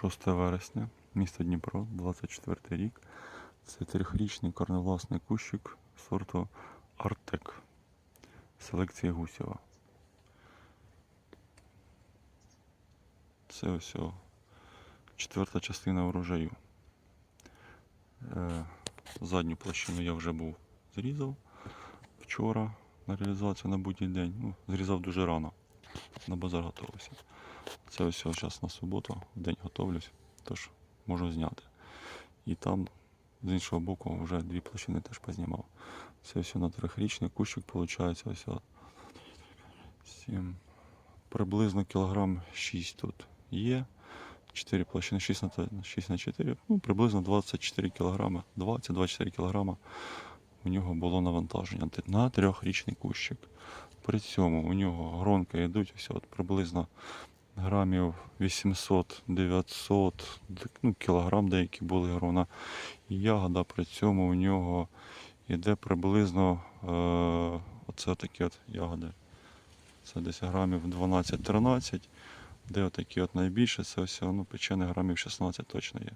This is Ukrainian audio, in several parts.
6 вересня, місто Дніпро, 24 рік. Це трьохрічний корневласний кущик сорту Артек селекції Гусєва. Це ось четверта частина врожаю. Е, задню площину я вже був зрізав вчора на реалізацію на будній день. Ну, зрізав дуже рано. На базар готувався. Це ось зараз на суботу, в день готовлюсь, тож можу зняти. І там з іншого боку вже дві площини теж познімав. Це ось на трьохрічний кущик виходить ось о, сім, приблизно кілограм 6 тут є. 4 площини 6 на 6 на 4, ну приблизно 24 кілограма, 20-24 кілограма у нього було навантаження на трьохрічний кущик. При цьому у нього гронки йдуть ось от приблизно грамів 800-900, ну, кілограм деякі були грона. І ягода при цьому у нього йде приблизно е, оце такі от ягоди. Це десь грамів 12-13, де отакі от найбільше, це ось ну, печене грамів 16 точно є.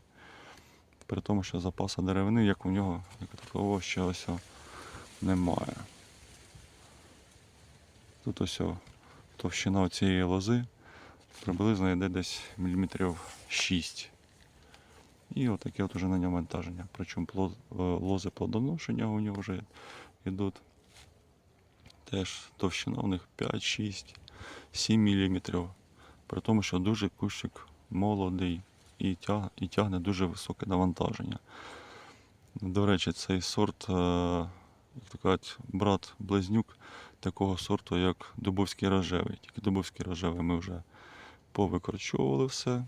При тому, що запасу деревини, як у нього, як такого ще ось немає. Тут ось товщина цієї лози приблизно йде десь міліметрів 6. І отаке от уже на ньому вантаження. Причому е, лози плодоношення у нього вже йдуть. Теж товщина у них 5, 6, 7 міліметрів. При тому, що дуже кущик молодий і тягне, і тягне дуже високе навантаження. До речі, цей сорт, е, як то кажуть, брат-близнюк такого сорту, як Дубовський рожевий. Тільки Дубовський рожевий ми вже повикорчовували все.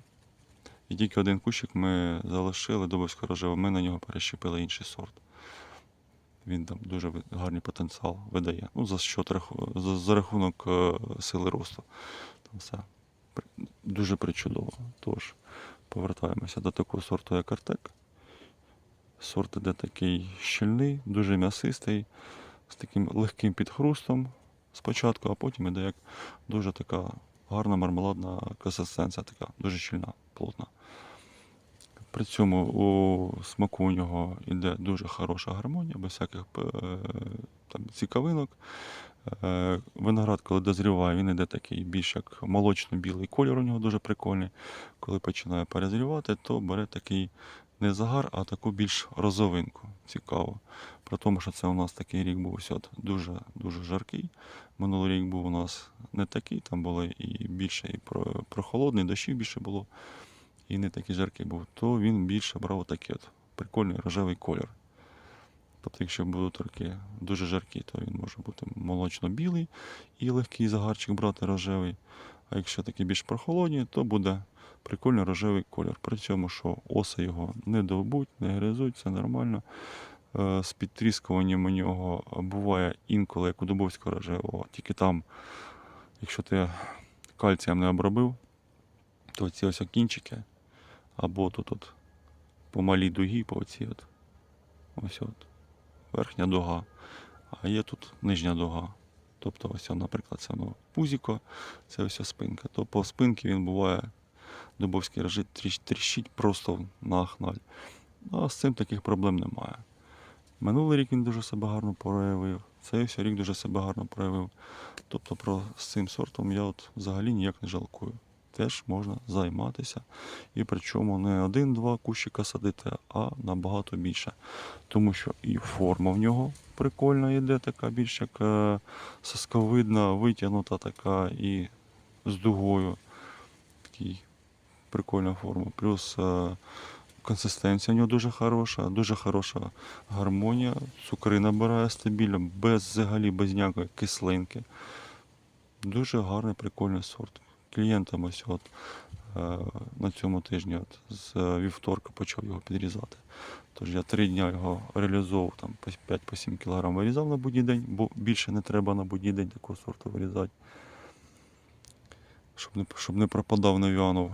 І тільки один кущик ми залишили Дубовського рожевого, ми на нього перещепили інший сорт. Він там дуже гарний потенціал видає. Ну, за, що за, за рахунок е, сили росту. Там все дуже причудово. Тож, повертаємося до такого сорту, як Артек. Сорт іде такий щільний, дуже м'ясистий, з таким легким підхрустом спочатку, а потім іде як дуже така гарна мармеладна консистенція, така дуже щільна, плотна. При цьому у смаку у нього йде дуже хороша гармонія, без всяких е, там, цікавинок. Е, Виноград, коли дозріває, він йде такий більш як молочно-білий кольор у нього дуже прикольний. Коли починає перезрівати, то бере такий не загар, а таку більш розовинку. Цікаво. При тому, що це у нас такий рік був ось от дуже, дуже жаркий. Минулий рік був у нас не такий, там було і більше і про- прохолодний, дощів більше було, і не такий жаркий був, то він більше брав такий от прикольний рожевий колір. Тобто, якщо будуть роки дуже жаркі, то він може бути молочно-білий і легкий загарчик брати рожевий. А якщо такі більш прохолодні, то буде прикольний рожевий колір. При цьому, що оси його не довбуть, не гризуть, все нормально. Е, З підтріскуванням у нього буває інколи, як у дубовського рожевого. Тільки там, якщо ти кальцієм не обробив, то ці ось кінчики, або тут от по малій дугі, по оцій от, ось от, верхня дуга, а є тут нижня дуга. Тобто, ось, наприклад, це ну, пузіко, це ось спинка. То по спинці він буває дубовський режит тріщ- тріщить просто на хналь. А з цим таких проблем немає. Минулий рік він дуже себе гарно проявив, цей ось рік дуже себе гарно проявив. Тобто про з цим сортом я от взагалі ніяк не жалкую. Теж можна займатися. І причому не один-два кущика садити, а набагато більше. Тому що і форма в нього прикольна йде, така більш як е, сосковидна, витягнута така і з дугою. Такий прикольна форма. Плюс е, консистенція в нього дуже хороша, дуже хороша гармонія. Цукри набирає стабільно, без взагалі без ніякої кислинки. Дуже гарний, прикольний сорт. Клієнтам ось от е, на цьому тижні от, з вівторка почав його підрізати. Тож я три дні його реалізовував там по 5-7 кг вирізав на будній день, бо більше не треба на будній день такого сорту вирізати. Щоб не, щоб не пропадав, не вянув.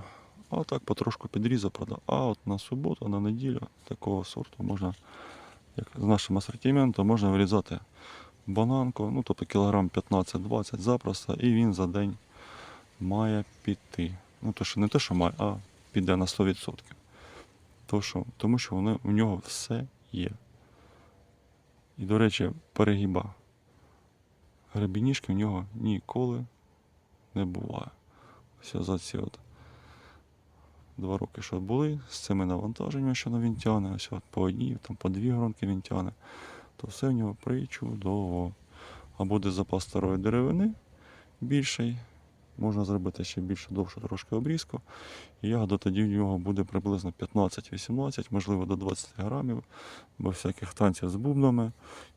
А так потрошку підрізав, продав. А от на суботу, на неділю такого сорту можна, як з нашим асортиментом, можна вирізати бананку, ну тобто кілограм 15-20 запросто, і він за день має піти. Ну то що не те, що має, а піде на 100%. То що, тому що воно, у нього все є. І, до речі, перегіба. Гребініжки в нього ніколи не буває. Ось за ці от два роки, що були з цими навантаженнями, що на він тягне, ось от по одній, там по дві гронки він тягне, то все в нього причудово. А буде запас старої деревини більший. Можна зробити ще більше довше трошки обрізку. І ягода тоді в нього буде приблизно 15-18, можливо до 20 грамів, бо всяких танців з бубнами.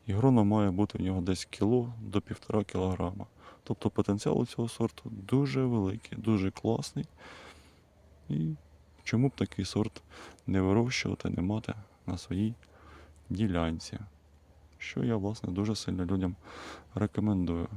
І грона має бути в нього десь кіло до півтора кілограма. Тобто потенціал у цього сорту дуже великий, дуже класний. І чому б такий сорт не вирощувати, не мати на своїй ділянці? Що я, власне, дуже сильно людям рекомендую.